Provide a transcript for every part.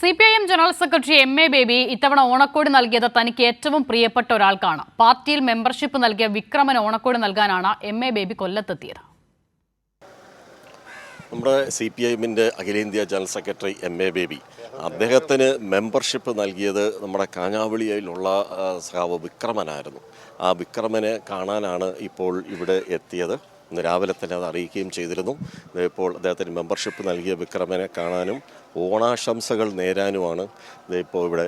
C P I M general secretary M A Baby ഇത്തവണ ഓണക്കോടി നൽകിയത് തനിക്ക് ഏറ്റവും പ്രിയപ്പെട്ട ഒരാൾക്കാണ്. പാർട്ടിയിൽ മെമ്പർഷിപ്പ് നൽകിയ വിക്രമന് ഓണക്കോടി നൽകാനാണ് എം എ ബേബി കൊല്ലത്തെത്തിയത്. നമ്മുടെ സി പി എമ്മിന്റെ അഖിലേന്ത്യാ general secretary M A Baby അദ്ദേഹത്തിന് മെമ്പർഷിപ്പ് നൽകിയത് നമ്മുടെ കാഞ്ഞാവിളിയിലുള്ള സഹാവ് വിക്രമനായിരുന്നു. ആ വിക്രമനെ കാണാനാണ് ഇപ്പോൾ ഇവിടെ എത്തിയത്. ഇന്ന് രാവിലെ തന്നെ അത് അറിയിക്കുകയും ചെയ്തിരുന്നു. ഇപ്പോൾ അദ്ദേഹത്തിന് മെമ്പർഷിപ്പ് നൽകിയ വിക്രമനെ കാണാനും ഓണാശംസകൾ നേരാനുമാണ് ഇപ്പോൾ ഇവിടെ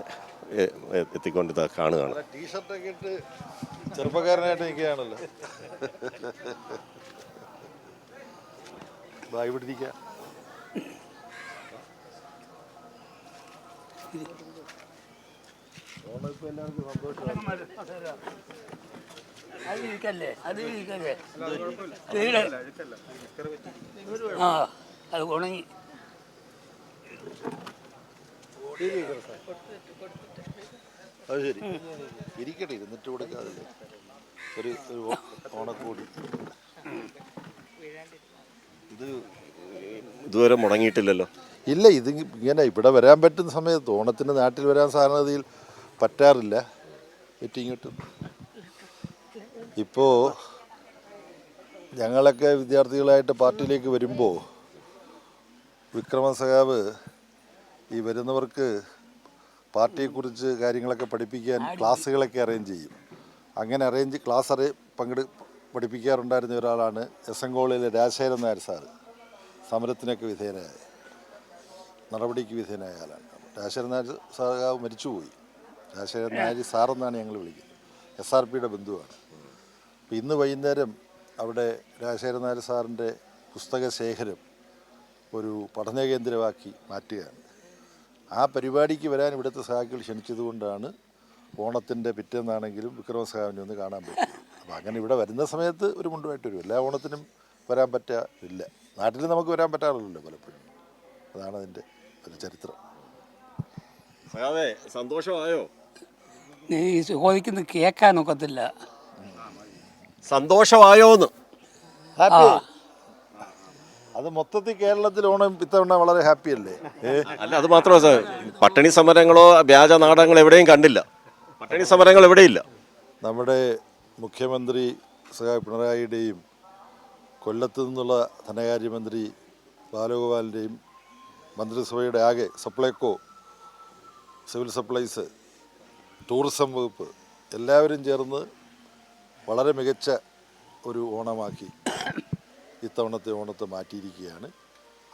എത്തിക്കൊണ്ട് ഇത് കാണുകയാണ്. ടീഷർട്ടൊക്കെ ഇട്ട് ചെറുപ്പക്കാരനായിട്ട് നിൽക്കുകയാണല്ലോ. ഓണം ഇപ്പൊ എല്ലാവർക്കും സന്തോഷമാണ്. അത് ഇരിക്കല്ലേ? അത് ഇരിക്കല്ലേ? തീരെ ആ അത് ഉണങ്ങി. അത് ശരി. ഇരിക്കട്ടെ ഇരുന്നിട്ട് കൊടുക്കാതെ. ഒരു ഒരു ഓണക്കോടി. ഇത് ഇതുവരെ മുടങ്ങിയിട്ടില്ലല്ലോ. ഇല്ല ഇത് ഇങ്ങനെ ഇവിടെ വരാൻ പറ്റുന്ന സമയത്ത് ഓണത്തിന് നാട്ടിൽ വരാൻ സാധാരണഗതിയിൽ പറ്റാറില്ല. മീറ്റിംഗ് കിട്ടും ഇപ്പോൾ ഞങ്ങളൊക്കെ വിദ്യാർത്ഥികളായിട്ട് പാർട്ടിയിലേക്ക് വരുമ്പോൾ വിക്രമ സഖാവ് ഈ വരുന്നവർക്ക് പാർട്ടിയെക്കുറിച്ച് കാര്യങ്ങളൊക്കെ പഠിപ്പിക്കാൻ ക്ലാസ്സുകളൊക്കെ അറേഞ്ച് ചെയ്യും. അങ്ങനെ അറേഞ്ച് ക്ലാസ് അറേ പങ്കെടു പഠിപ്പിക്കാറുണ്ടായിരുന്ന ഒരാളാണ് എസ് എൻ കോളേജിലെ രാജശേഖരൻ നായർ സാറ്. സമരത്തിനൊക്കെ വിധേയനായ നടപടിക്ക് വിധേയനായ ആളാണ്. രാജശേഖരൻ നായർ സാറാവ് മരിച്ചുപോയി. രാജശേഖരൻ നായർ സാറെന്നാണ് ഞങ്ങൾ വിളിക്കുന്നത്. എസ് ആർ പിയുടെ ബന്ധുവാണ്. ഇന്ന് വൈകുന്നേരം അവിടെ രാജശേഖര നായർ സാറിന്റെ പുസ്തക ശേഖരം ഒരു പഠന കേന്ദ്രമാക്കി മാറ്റുകയാണ്. ആ പരിപാടിക്ക് വരാൻ ഇവിടുത്തെ സഹാക്കൾ ക്ഷണിച്ചതുകൊണ്ടാണ് ഓണത്തിന്റെ പിറ്റേന്നാണെങ്കിലും വിക്രമ സഹാവിനെ ഒന്ന് കാണാൻ പറ്റും അപ്പോൾ അങ്ങനെ ഇവിടെ വരുന്ന സമയത്ത് ഒരു മുണ്ടുമായിട്ട് വരും. എല്ലാ ഓണത്തിനും വരാൻ പറ്റില്ല നാട്ടിൽ നമുക്ക് വരാൻ പറ്റാറില്ലല്ലോ പലപ്പോഴും. അതാണ് അതിന്റെ ഒരു ചരിത്രം. സന്തോഷമായോ? നീ ചോദിക്കുന്നത് കേൾക്കാൻ ഒക്കത്തില്ല. സന്തോഷമായോന്ന്. ഹാപ്പി അത് മൊത്തത്തിൽ കേരളത്തിൽ ഓണം ഇത്തവണ വളരെ ഹാപ്പി അല്ലേ? അല്ല അത് മാത്രമല്ല സാർ പട്ടിണി സമരങ്ങളോ വ്യാജ നാടകങ്ങളോ എവിടെയും കണ്ടില്ല. പട്ടിണി സമരങ്ങൾ എവിടെയില്ല. നമ്മുടെ മുഖ്യമന്ത്രി സഹായ പിണറായിയുടെയും കൊല്ലത്ത് നിന്നുള്ള ധനകാര്യമന്ത്രി ബാലഗോപാലിന്റെയും മന്ത്രിസഭയുടെ ആകെ സപ്ലൈകോ സിവിൽ സപ്ലൈസ് ടൂറിസം വകുപ്പ് എല്ലാവരും ചേർന്ന് വളരെ മികച്ച ഒരു ഓണമാക്കി ഇത്തവണത്തെ ഓണത്തെ മാറ്റിയിരിക്കുകയാണ്.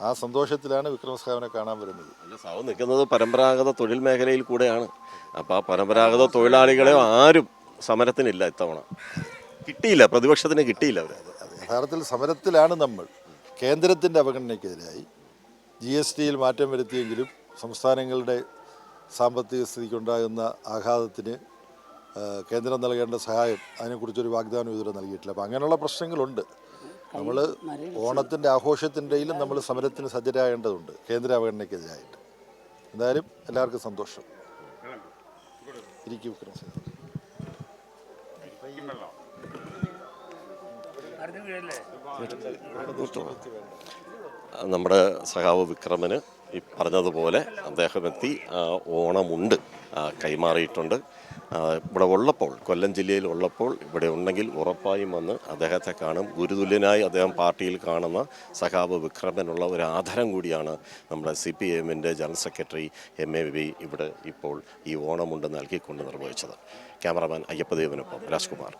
ആ സന്തോഷത്തിലാണ് വിക്രമസ്കാവിനെ കാണാൻ വരുന്നത്. അല്ല സാവ് നിൽക്കുന്നത് പരമ്പരാഗത തൊഴിൽ മേഖലയിൽ കൂടെയാണ്. അപ്പോൾ ആ പരമ്പരാഗത തൊഴിലാളികളെ ആരും സമരത്തിനില്ല ഇത്തവണ. കിട്ടിയില്ല പ്രതിപക്ഷത്തിന് കിട്ടിയില്ല അവർ യഥാർത്ഥത്തിൽ സമരത്തിലാണ് നമ്മൾ. കേന്ദ്രത്തിന്റെ അവഗണനയ്ക്കെതിരായി ജി എസ് ടിയിൽ മാറ്റം വരുത്തിയെങ്കിലും സംസ്ഥാനങ്ങളുടെ സാമ്പത്തിക സ്ഥിതിക്കുണ്ടാകുന്ന ആഘാതത്തിന് കേന്ദ്രം നൽകേണ്ട സഹായം അതിനെക്കുറിച്ചൊരു വാഗ്ദാനം ഇതുവരെ നൽകിയിട്ടില്ല. അപ്പം അങ്ങനെയുള്ള പ്രശ്നങ്ങളുണ്ട്. നമ്മൾ ഓണത്തിന്റെ ആഘോഷത്തിന്റെയിലും നമ്മൾ സമരത്തിന് സജ്ജരാകേണ്ടതുണ്ട് കേന്ദ്ര അവഗണനയ്ക്കെതിരായിട്ട് എന്തായാലും എല്ലാവർക്കും സന്തോഷം. ഇരിക്കും നമ്മുടെ സഹാവ് വിക്രമന് ഈ പറഞ്ഞതുപോലെ അദ്ദേഹം എത്തി ഓണമുണ്ട് കൈമാറിയിട്ടുണ്ട്. ഇവിടെ ഉള്ളപ്പോൾ കൊല്ലം ജില്ലയിൽ ഉള്ളപ്പോൾ ഇവിടെ ഉണ്ടെങ്കിൽ ഉറപ്പായും വന്ന് അദ്ദേഹത്തെ കാണും. ഗുരുതുല്യനായി അദ്ദേഹം പാർട്ടിയിൽ കാണുന്ന സഖാബ് വിക്രമനുള്ള ഒരു ആധാരം കൂടിയാണ് നമ്മുടെ സി പി എമ്മിന്റെ general secretary M A B ഇവിടെ ഇപ്പോൾ ഈ ഓണമുണ്ട് നൽകിക്കൊണ്ട് നിർവഹിച്ചത്. ക്യാമറാമാൻ അയ്യപ്പദേവനൊപ്പം രാജ്കുമാർ.